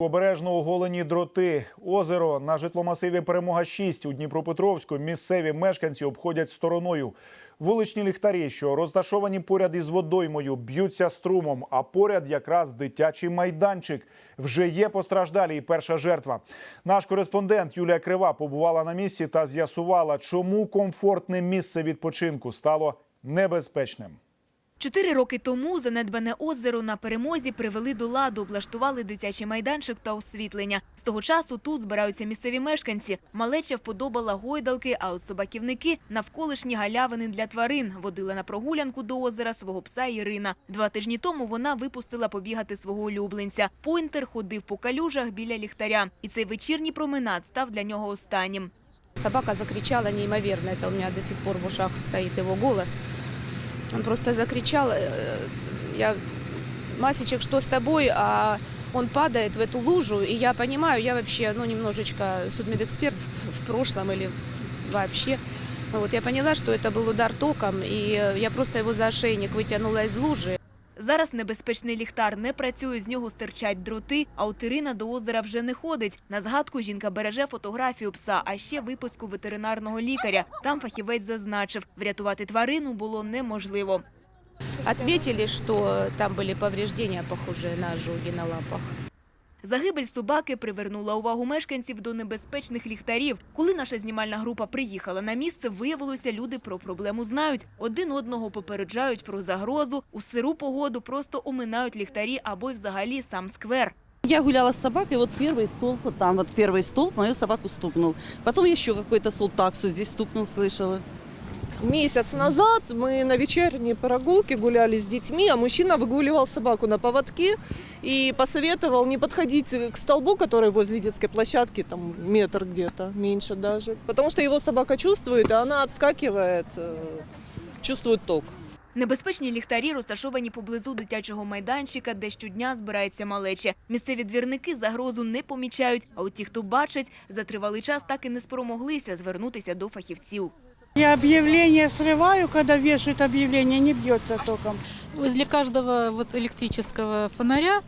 Обережно оголені дроти. Озеро на житломасиві Перемога 6 у Дніпропетровську місцеві мешканці обходять стороною. Вуличні ліхтарі, що розташовані поряд із водоймою, б'ються струмом. А поряд якраз дитячий майданчик. Вже є постраждалі і перша жертва. Наш кореспондент Юлія Крива побувала на місці та з'ясувала, чому комфортне місце відпочинку стало небезпечним. Чотири роки тому занедбане озеро на перемозі привели до ладу, облаштували дитячий майданчик та освітлення. З того часу тут збираються місцеві мешканці. Малеча вподобала гойдалки, а от собаківники – навколишні галявини для тварин. Водила на прогулянку до озера свого пса Ірина. Два тижні тому вона випустила побігати свого улюбленця. Пойнтер ходив по калюжах біля ліхтаря. І цей вечірній променад став для нього останнім. Собака закричала неимоверно, это у меня до сих пор в ушах стоит его голос. Он просто закричал, э, я, Масичек, что с тобой? А он падает в эту лужу, и я понимаю, я вообще, ну, немножечко судмедэксперт в- в прошлом или вообще. Ну, Вот я поняла, что это был удар током, и э, я просто его за ошейник вытянула из лужи. Зараз небезпечний ліхтар не працює, з нього стирчать дроти, а от до озера вже не ходить. На згадку жінка береже фотографію пса, а ще випуску ветеринарного лікаря. Там фахівець зазначив, врятувати тварину було неможливо. Ответили, що там були повреждення, похожие на ожоги на лапах. Загибель собаки привернула увагу мешканців до небезпечних ліхтарів. Коли наша знімальна група приїхала на місце, виявилося, люди про проблему знають. Один одного попереджають про загрозу. У сиру погоду просто оминають ліхтарі або й взагалі сам сквер. Я гуляла с собакой, вот первый столб, вот там вот первый столб мою собаку стукнул. Потом еще какой-то столб таксу здесь стукнул, слышала. Месяц назад мы на вечерней прогулке гуляли с детьми, а мужчина выгуливал собаку на поводке и посоветовал не подходить к столбу, который возле детской площадки, там метр где-то, меньше даже. Потому что его собака чувствует, и она отскакивает, э, чувствует ток. Небезпечні ліхтарі розташовані поблизу дитячого майданчика, де щодня збирається малече. Місцеві двірники загрозу не помічають, а от ті, хто бачить, за тривалий час так і не спромоглися звернутися до фахівців. Я объявление срываю, когда вешают объявление, не бьется током. Возле каждого вот электрического фонаря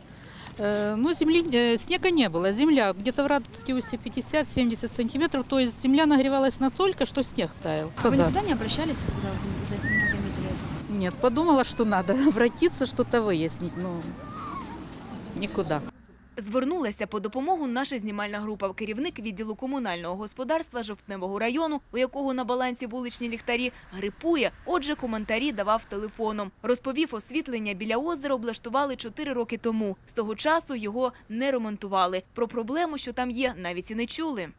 э, ну, земли, э, снега не было. Земля где-то в радиусе 50-70 сантиметров, то есть земля нагревалась настолько, что снег таял. Вы Да. никуда не обращались, когда вы за- заметили это? Нет, подумала, что надо обратиться, что-то выяснить, но никуда. Звернулася по допомогу наша знімальна група. Керівник відділу комунального господарства Жовтневого району, у якого на балансі вуличні ліхтарі, грипує. Отже, коментарі давав телефоном. Розповів, освітлення біля озера облаштували чотири роки тому. З того часу його не ремонтували. Про проблему, що там є, навіть і не чули.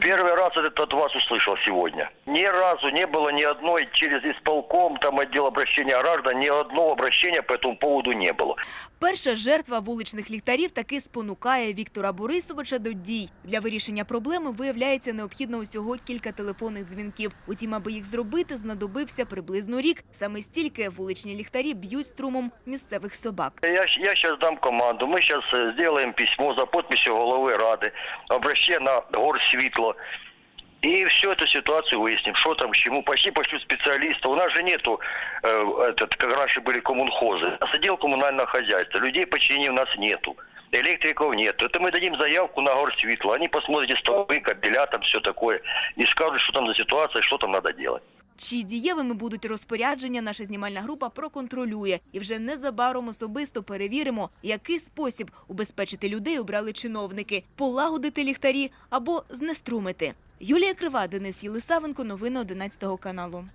Первый раз это от вас услышал сегодня. Ни разу не было ни одной через исполком, там отдел обращения граждан, ни одного обращения по этому поводу не было. Перша жертва вуличних ліхтарів таки спонукає Віктора Борисовича до дій. Для вирішення проблеми виявляється необхідно усього кілька телефонних дзвінків. Утім, аби їх зробити, знадобився приблизно рік. Саме стільки вуличні ліхтарі б'ють струмом місцевих собак. Я, я сейчас дам команду, мы сейчас сделаем письмо за подписью головы Рады, обращение на горсвітло. И всю эту ситуацию выясним, что там, к чему. Почти пошлю специалиста. У нас же нету, э, этот, как раньше были коммунхозы. У нас отдел коммунального хозяйства. Людей почини у нас нету. Электриков нет. Это мы дадим заявку на горсвітло. Они посмотрят столбы, кабеля, там все такое. И скажут, что там за ситуация, что там надо делать. Чи дієвими будуть розпорядження, наша знімальна група проконтролює. І вже незабаром особисто перевіримо, який спосіб убезпечити людей обрали чиновники – полагодити ліхтарі або знеструмити. Юлія Крива, Денис Єлисавенко, новини 11 каналу.